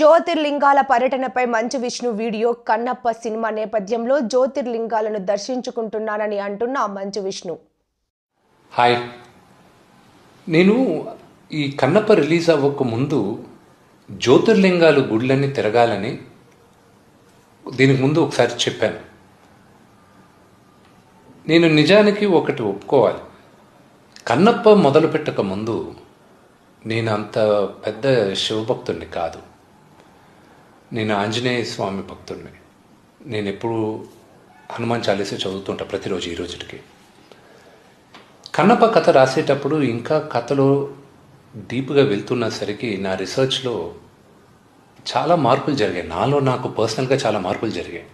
జ్యోతిర్లింగాల పర్యటనపై Manchu Vishnu video Kannappa cinema నేపథ్యంలో జ్యోతిర్లింగాలను దర్శించుకుంటున్నానని అంటున్న మంచు విష్ణు. హాయ్. నేను ఈ కన్నప్ప రిలీజ్ అవ్వక ముందు జ్యోతిర్లింగాలు గుళ్ళని తిరగాలని దీనికి ముందు ఒకసారి చెప్పాను. నేను నిజానికి ఒకటి ఒప్పుకోవాలి. కన్నప్ప మొదలు పెట్టక ముందు నేను అంత పెద్ద శివభక్తుడిని కాదు. నేను ఆంజనేయ స్వామి భక్తుడిని నేను ఎప్పుడు హనుమాన్ చాలీస చదువుతుంటా ప్రతిరోజు ఈ రోజుకి కన్నప్ప కథ రాసేటప్పుడు ఇంకా కథలో డీప్గా వెళ్తున్నసరికి నా రీసెర్చ్లో చాలా మార్పులు జరిగాయి. నాలో నాకు పర్సనల్గా చాలా మార్పులు జరిగాయి.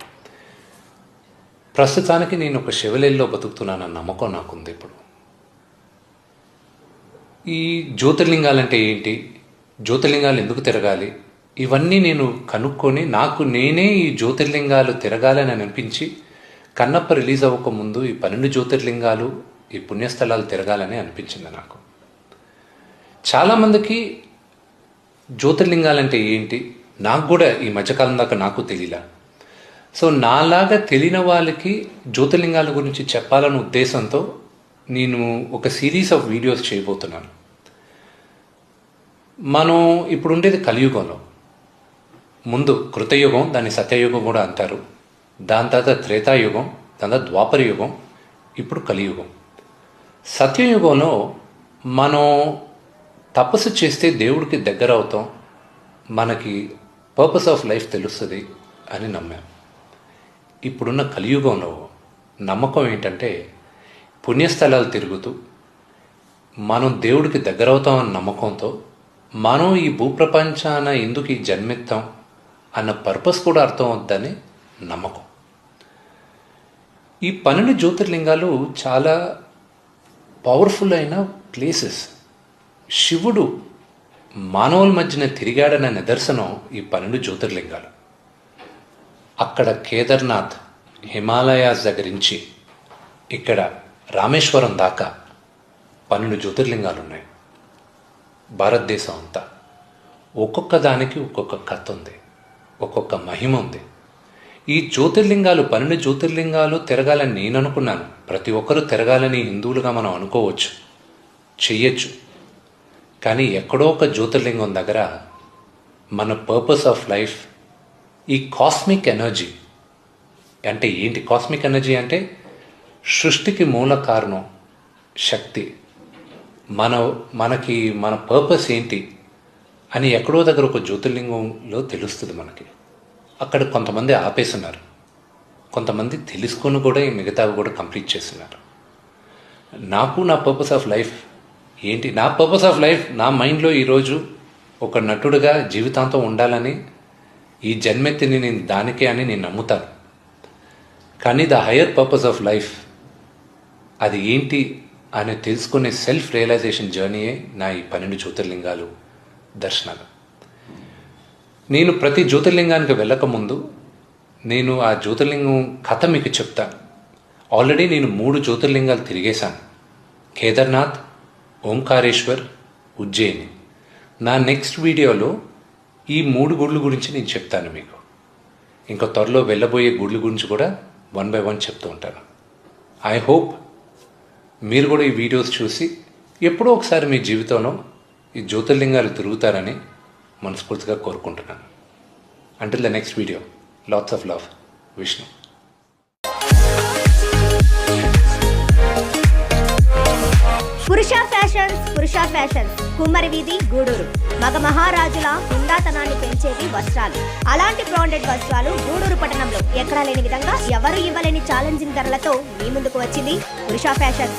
ప్రస్తుతానికి నేను ఒక శివలేల్లో బతుకుతున్నానన్న నమ్మకం నాకుంది ఇప్పుడు. ఈ జ్యోతిర్లింగాలంటే ఏంటి? జ్యోతిర్లింగాలు ఎందుకు తిరగాలి? ఇవన్నీ నేను కనుక్కొని నాకు నేనే ఈ జ్యోతిర్లింగాలు తిరగాలని అనిపించి కన్నప్ప రిలీజ్ అవ్వక ముందు ఈ పన్నెండు జ్యోతిర్లింగాలు ఈ పుణ్యస్థలాలు తిరగాలని అనిపించింది నాకు. చాలామందికి జ్యోతిర్లింగాలంటే ఏంటి? నాకు కూడా ఈ మధ్యకాలం దాకా నాకు తెలియలా సో నాలాగా తెలియని వాళ్ళకి జ్యోతిర్లింగాల గురించి చెప్పాలనే ఉద్దేశంతో నేను ఒక సిరీస్ ఆఫ్ వీడియోస్ చేయబోతున్నాను. మనం ఇప్పుడు ఉండేది కలియుగంలో. ముందు కృతయుగం దాన్ని సత్యయుగం కూడా అంటారు. దాని తర్వాత త్రేతాయుగం దాని తర్వాత ద్వాపర యుగం ఇప్పుడు కలియుగం. సత్యయుగంలో మనం తపస్సు చేస్తే దేవుడికి దగ్గర అవుతాం. మనకి పర్పస్ ఆఫ్ లైఫ్ తెలుస్తుంది అని నమ్మాం. ఇప్పుడున్న కలియుగంలో నమ్మకం ఏంటంటే పుణ్యస్థలాలు తిరుగుతూ మనం దేవుడికి దగ్గరవుతామన్న నమ్మకంతో మనం ఈ భూప్రపంచాన ఎందుకు ఈ జన్మెత్తాం? అన్న పర్పస్ కూడా అర్థం అవుద్దని నమ్మకం. ఈ పన్నెండు జ్యోతిర్లింగాలు చాలా పవర్ఫుల్ అయిన ప్లేసెస్ శివుడు మానవుల మధ్యన తిరిగాడన్న నిదర్శనం ఈ పన్నెండు జ్యోతిర్లింగాలు. అక్కడ కేదార్నాథ్ హిమాలయాస్ దగ్గర నుంచి ఇక్కడ రామేశ్వరం దాకా పన్నెండు జ్యోతిర్లింగాలు ఉన్నాయి భారతదేశం అంతా ఒక్కొక్క దానికి ఒక్కొక్క కథ ఉంది. ఒక్కొక్క మహిమ ఉంది. ఈ జ్యోతిర్లింగాలు పన్నెండు జ్యోతిర్లింగాలు తిరగాలని నేను అనుకున్నాను. ప్రతి ఒక్కరూ తిరగాలని హిందువులుగా మనం అనుకోవచ్చు చెయ్యొచ్చు. కానీ ఎక్కడో ఒక జ్యోతిర్లింగం దగ్గర మన పర్పస్ ఆఫ్ లైఫ్ ఈ కాస్మిక్ ఎనర్జీ అంటే ఏంటి కాస్మిక్ ఎనర్జీ అంటే సృష్టికి మూల కారణం శక్తి. మన మనకి మన పర్పస్ ఏంటి? అని ఎక్కడో దగ్గర ఒక జ్యోతిర్లింగంలో తెలుస్తుంది మనకి. అక్కడ కొంతమంది ఆపేస్తున్నారు. కొంతమంది తెలుసుకొని కూడా ఈ మిగతావి కూడా కంప్లీట్ చేస్తున్నారు. నాకు నా పర్పస్ ఆఫ్ లైఫ్ ఏంటి? నా పర్పస్ ఆఫ్ లైఫ్ నా మైండ్లో ఈరోజు ఒక నటుడుగా జీవితాంతం ఉండాలని ఈ జన్మెత్తిని నేను దానికే అని నేను నమ్ముతాను. కానీ the higher purpose of life అది ఏంటి అని తెలుసుకునే సెల్ఫ్ రియలైజేషన్ జర్నీయే నా ఈ పన్నెండు జ్యోతిర్లింగాలు దర్శనాలు. నేను ప్రతి జ్యోతిర్లింగానికి వెళ్ళకముందు నేను ఆ జ్యోతిర్లింగం కథ మీకు చెప్తాను ఆల్రెడీ నేను మూడు జ్యోతిర్లింగాలు తిరిగేశాను. కేదార్నాథ్ ఓంకారేశ్వర్ ఉజ్జయిని. నా నెక్స్ట్ వీడియోలో ఈ మూడు గుళ్ళు గురించి నేను చెప్తాను మీకు. ఇంకా త్వరలో వెళ్ళబోయే గుళ్ళు గురించి కూడా వన్ బై వన్ చెప్తూ ఉంటాను. ఐ హోప్ మీరు కూడా ఈ వీడియోస్ చూసి ఎప్పుడో ఒకసారి మీ జీవితంలో ఈ జ్యోతిర్లింగాలు తిరుగుతారని మనస్ఫూర్తిగా కోరుకుంటున్నాను. Until the next video lots of love Vishnu Purusha fashions Purusha fashions కుమ్మరి వీధి గూడూరు. మగ మహారాజుల హుందాతనాన్ని పెంచేవి వస్త్రాలు. అలాంటి బ్రాండెడ్ వస్త్రాలు గూడూరు పట్టణంలో ఎక్కడా లేని విధంగా ఎవరు ఇవ్వలేని ఛాలెంజింగ్ ధరలతో మీ ముందుకు వచ్చింది పురుష ఫ్యాషన్స్.